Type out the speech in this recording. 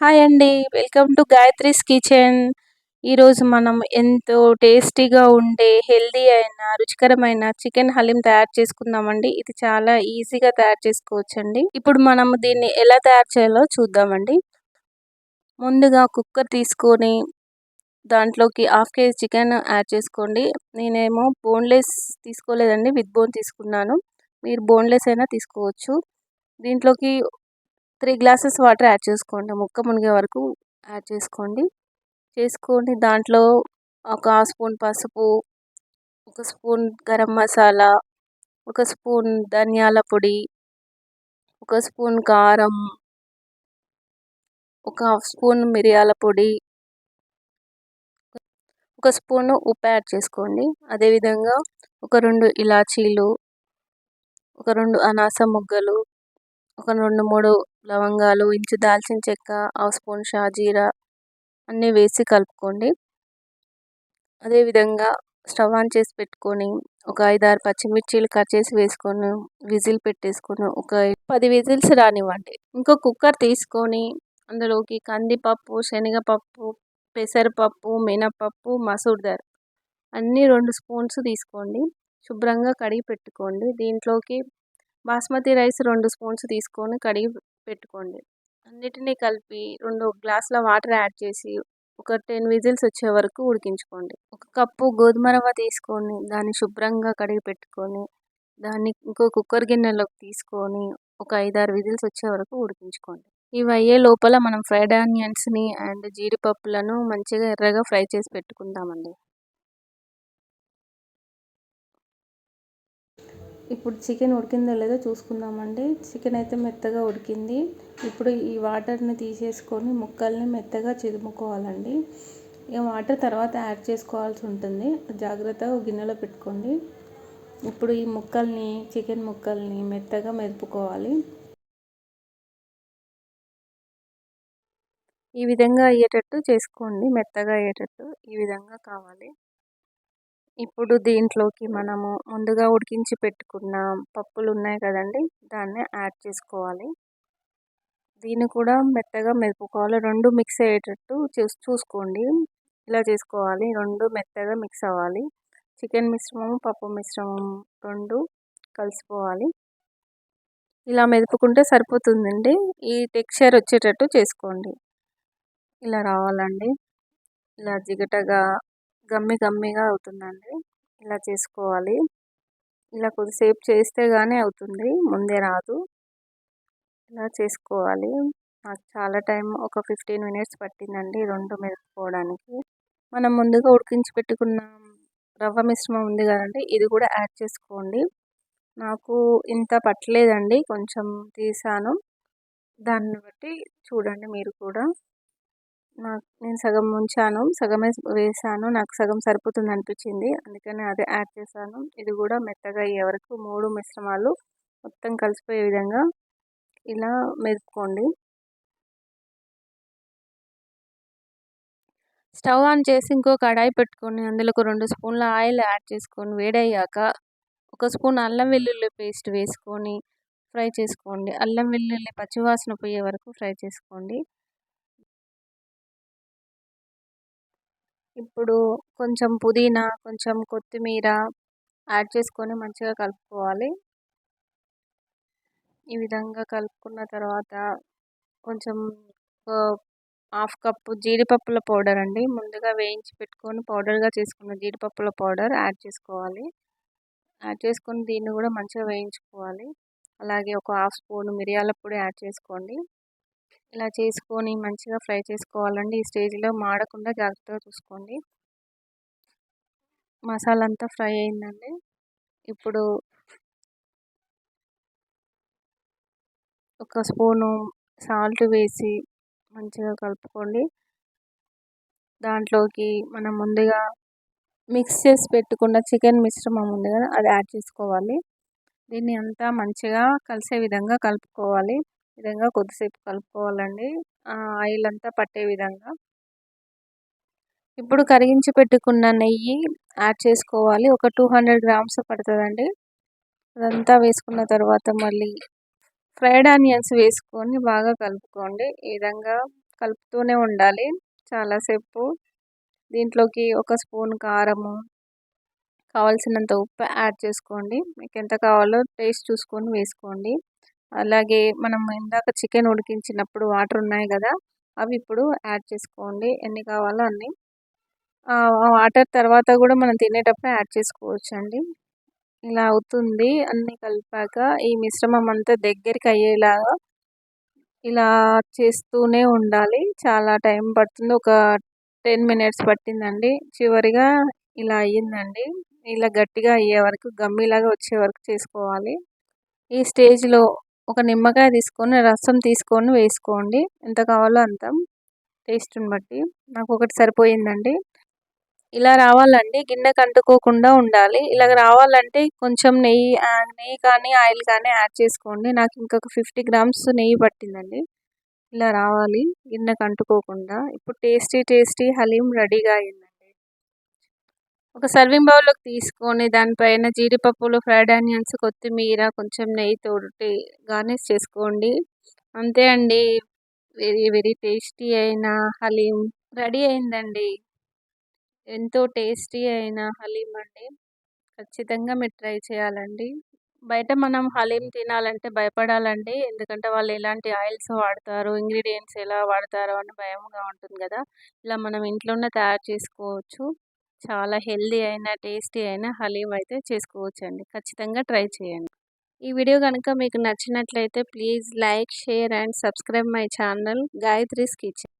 Hi అండి. Welcome to Gayatri's kitchen ఈరోజు మనం ఎంతో టేస్టీగా ఉండే హెల్దీ అయిన రుచికరమైన చికెన్ హలీం తయారు చేసుకుందామండి. ఇది చాలా ఈజీగా తయారు చేసుకోవచ్చండి. ఇప్పుడు మనం దీన్ని ఎలా తయారు చేయాలో చూద్దామండి. ముందుగా కుక్కర్ తీసుకొని దాంట్లోకి హాఫ్ కేజీ చికెన్ యాడ్ చేసుకోండి. నేనేమో బోన్లెస్ తీసుకోలేదండి విత్ బోన్ తీసుకున్నాను. మీరు బోన్లెస్ అయినా తీసుకోవచ్చు. దీంట్లోకి త్రీ గ్లాసెస్ వాటర్ యాడ్ చేసుకోండి. ముక్క మునిగే వరకు యాడ్ చేసుకోండి. చేసుకొని దాంట్లో ఒక స్పూన్ పసుపు ఒక స్పూన్ గరం మసాలా ఒక స్పూన్ ధనియాల పొడి ఒక స్పూన్ కారం ఒక హాఫ్ స్పూన్ మిరియాల పొడి ఒక స్పూన్ ఉప్పు యాడ్ చేసుకోండి. అదేవిధంగా ఒక రెండు ఇలాచీలు ఒక రెండు అనాస మొగ్గలు ఒక రెండు మూడు లవంగాలు ఇంచు దాల్చిన చెక్క హాఫ్ స్పూన్ షాజీరా అన్నీ వేసి కలుపుకోండి. అదేవిధంగా స్టవ్ ఆన్ చేసి పెట్టుకొని ఒక ఐదారు పచ్చిమిర్చీలు కట్ చేసి వేసుకొని విజిల్ పెట్టేసుకొని ఒక పది విజిల్స్ రానివ్వండి. ఇంకో కుక్కర్ తీసుకొని అందులోకి కందిపప్పు శనగపప్పు పెసరపప్పు మినపప్పు మసూర్ దాల్ అన్నీ రెండు స్పూన్స్ తీసుకోండి. శుభ్రంగా కడిగి పెట్టుకోండి. దీంట్లోకి బాస్మతి రైస్ రెండు స్పూన్స్ తీసుకొని కడిగి పెట్టుకోండి. అన్నిటినీ కలిపి రెండు గ్లాసుల వాటర్ యాడ్ చేసి ఒక టెన్ విజిల్స్ వచ్చే వరకు ఉడికించుకోండి. ఒక కప్పు గోధుమ రవ్వ తీసుకొని దాన్ని శుభ్రంగా కడిగి పెట్టుకొని దాన్ని ఇంకో కుక్కర్ గిన్నెలోకి తీసుకొని ఒక ఐదారు విజిల్స్ వచ్చే వరకు ఉడికించుకోండి. ఇవి అయ్యే లోపల మనం ఫ్రైడ్ ఆనియన్స్ని అండ్ జీడిపప్పులను మంచిగా ఎర్రగా ఫ్రై చేసి పెట్టుకుందామండి. ఇప్పుడు చికెన్ ఉడికిందో లేదో చూసుకుందామండి. చికెన్ అయితే మెత్తగా ఉడికింది. ఇప్పుడు ఈ వాటర్ని తీసేసుకొని ముక్కల్ని మెత్తగా చిదుముకోవాలండి ఇక వాటర్ తర్వాత యాడ్ చేసుకోవాల్సి ఉంటుంది. జాగ్రత్తగా గిన్నెలో పెట్టుకోండి. ఇప్పుడు ఈ ముక్కల్ని చికెన్ ముక్కల్ని మెత్తగా మెదుపుకోవాలి. ఈ విధంగా అయ్యేటట్టు చేసుకోండి. మెత్తగా అయ్యేటట్టు ఈ విధంగా కావాలి. ఇప్పుడు దీంట్లోకి మనము ముందుగా ఉడికించి పెట్టుకున్న పప్పులు ఉన్నాయి కదండి దాన్ని యాడ్ చేసుకోవాలి. దీన్ని కూడా మెత్తగా మెదుపుకోవాలి రెండు మిక్స్ అయ్యేటట్టు చూసి చూసుకోండి. ఇలా చేసుకోవాలి. రెండు మెత్తగా మిక్స్ అవ్వాలి. చికెన్ మిశ్రమం పప్పు మిశ్రమం రెండు కలిసిపోవాలి. ఇలా మెదుపుకుంటే సరిపోతుందండి. ఈ టెక్స్చర్ వచ్చేటట్టు చేసుకోండి. ఇలా రావాలండి. ఇలా జిగటగా గమ్మి గమ్మిగా అవుతుందండి. ఇలా చేసుకోవాలి. ఇలా కొద్దిసేపు చేస్తే కానీ అవుతుంది. ముందే రాదు. ఇలా చేసుకోవాలి. నాకు చాలా టైం ఒక ఫిఫ్టీన్ మినిట్స్ పట్టిందండి రెండు మెరుపుకోవడానికి మనం ముందుగా ఉడికించి పెట్టుకున్న రవ్వ మిశ్రమం ఉంది కదండి ఇది కూడా యాడ్ చేసుకోండి. నాకు ఇంత పట్టలేదండి. కొంచెం తీసాను. దాన్ని బట్టి చూడండి మీరు కూడా. నాకు నేను సగం ఉంచాను సగమే వేసాను నాకు సగం సరిపోతుంది అనిపించింది. అందుకని అదే యాడ్ చేశాను. ఇది కూడా మెత్తగా అయ్యే వరకు మూడు మిశ్రమాలు మొత్తం కలిసిపోయే విధంగా ఇలా మెరుపుకోండి స్టవ్ ఆన్ చేసి ఇంకో కడాయి పెట్టుకొని అందులో ఒక రెండు స్పూన్ల ఆయిల్ యాడ్ చేసుకొని వేడయ్యాక ఒక స్పూన్ అల్లం వెల్లుల్లి పేస్ట్ వేసుకొని ఫ్రై చేసుకోండి. అల్లం వెల్లుల్లి పచ్చివాసన పోయే వరకు ఫ్రై చేసుకోండి. ఇప్పుడు కొంచెం పుదీనా కొంచెం కొత్తిమీర యాడ్ చేసుకొని మంచిగా కలుపుకోవాలి. ఈ విధంగా కలుపుకున్న తర్వాత కొంచెం హాఫ్ కప్పు జీడిపప్పుల పౌడర్ అండి. ముందుగా వేయించి పెట్టుకొని పౌడర్గా చేసుకున్న జీడిపప్పుల పౌడర్ యాడ్ చేసుకోవాలి. యాడ్ చేసుకొని దీన్ని కూడా మంచిగా వేయించుకోవాలి. అలాగే ఒక హాఫ్ స్పూన్ మిరియాల పొడి యాడ్ చేసుకోండి. ఇలా చేసుకొని మంచిగా ఫ్రై చేసుకోవాలండి. ఈ స్టేజ్లో మాడకుండా జాగ్రత్తగా చూసుకోండి. మసాలా అంతా ఫ్రై అయిందండి. ఇప్పుడు ఒక స్పూను సాల్ట్ వేసి మంచిగా కలుపుకోండి. దాంట్లోకి మనం ముందుగా మిక్స్ చేసి పెట్టుకున్న చికెన్ మిశ్రమం ఉంది కదా అది యాడ్ చేసుకోవాలి. దీన్ని అంతా మంచిగా కలిసే విధంగా కలుపుకోవాలి. విధంగా కొద్దిసేపు కలుపుకోవాలండి. ఆయిల్ అంతా పట్టే విధంగా. ఇప్పుడు కరిగించి పెట్టుకున్న నెయ్యి యాడ్ చేసుకోవాలి. ఒక టూ హండ్రెడ్ గ్రామ్స్ పడుతుందండి. అదంతా వేసుకున్న తర్వాత మళ్ళీ ఫ్రైడ్ ఆనియన్స్ వేసుకొని బాగా కలుపుకోండి. ఈ విధంగా కలుపుతూనే ఉండాలి. చాలాసేపు దీంట్లోకి ఒక స్పూన్ కారము కావాల్సినంత ఉప్పు యాడ్ చేసుకోండి. మీకు ఎంత కావాలో టేస్ట్ చూసుకొని వేసుకోండి. అలాగే మనం ఇందాక చికెన్ ఉడికించినప్పుడు వాటర్ ఉన్నాయి కదా అవి ఇప్పుడు యాడ్ చేసుకోండి. ఎన్ని కావాలో అన్ని. వాటర్ తర్వాత కూడా మనం తినేటప్పుడు యాడ్ చేసుకోవచ్చు అండి ఇలా అవుతుంది అన్నీ కలిపాక ఈ మిశ్రమం అంతా దగ్గరికి అయ్యేలాగా ఇలా చేస్తూనే ఉండాలి. చాలా టైం పడుతుంది. ఒక టెన్ మినిట్స్ పట్టిందండి. చివరిగా ఇలా అయ్యిందండి. ఇలా గట్టిగా అయ్యే వరకు గమ్మిలాగా వచ్చే వరకు చేసుకోవాలి. ఈ స్టేజ్లో ఒక నిమ్మకాయ తీసుకొని రసం తీసుకొని వేసుకోండి. ఎంత కావాలో అంత. టేస్ట్ని బట్టి. నాకు ఒకటి సరిపోయిందండి. ఇలా రావాలండి. గిన్నెకు అంటుకోకుండా ఉండాలి. ఇలా రావాలంటే కొంచెం నెయ్యి నెయ్యి కానీ ఆయిల్ కానీ యాడ్ చేసుకోండి. నాకు ఇంకొక ఫిఫ్టీ గ్రామ్స్ నెయ్యి పట్టిందండి. ఇలా రావాలి. గిన్నెకు అంటుకోకుండా ఇప్పుడు టేస్టీ టేస్టీ హలీం రెడీగా అయింది ఒక సర్వింగ్ బౌల్లోకి తీసుకొని దానిపైన జీడిపప్పులు ఫ్రైడ్ ఆనియన్స్ కొత్తిమీర కొంచెం నెయ్యి తోటి గార్నిష్ చేసుకోండి. అంతే అండి. వెరీ వెరీ టేస్టీ అయిన హలీం. రెడీ అయిందండి. ఎంతో టేస్టీ అయిన హలీం అండి. ఖచ్చితంగా మీరు ట్రై చేయాలండి. బయట మనం హలీం తినాలంటే భయపడాలండి. ఎందుకంటే వాళ్ళు ఎలాంటి ఆయిల్స్ వాడతారు ఇంగ్రీడియంట్స్ ఎలా వాడతారో అని భయంగా ఉంటుంది కదా. ఇలా మనం ఇంట్లోనే తయారు చేసుకోవచ్చు. చాలా హెల్దీ అయిన టేస్టీ అయిన హలీం అయితే చేసుకోవచ్చు అండి ఖచ్చితంగా ట్రై చేయండి. ఈ వీడియో కనుక మీకు నచ్చినట్లయితే please like share and subscribe my channel Gayatri's kitchen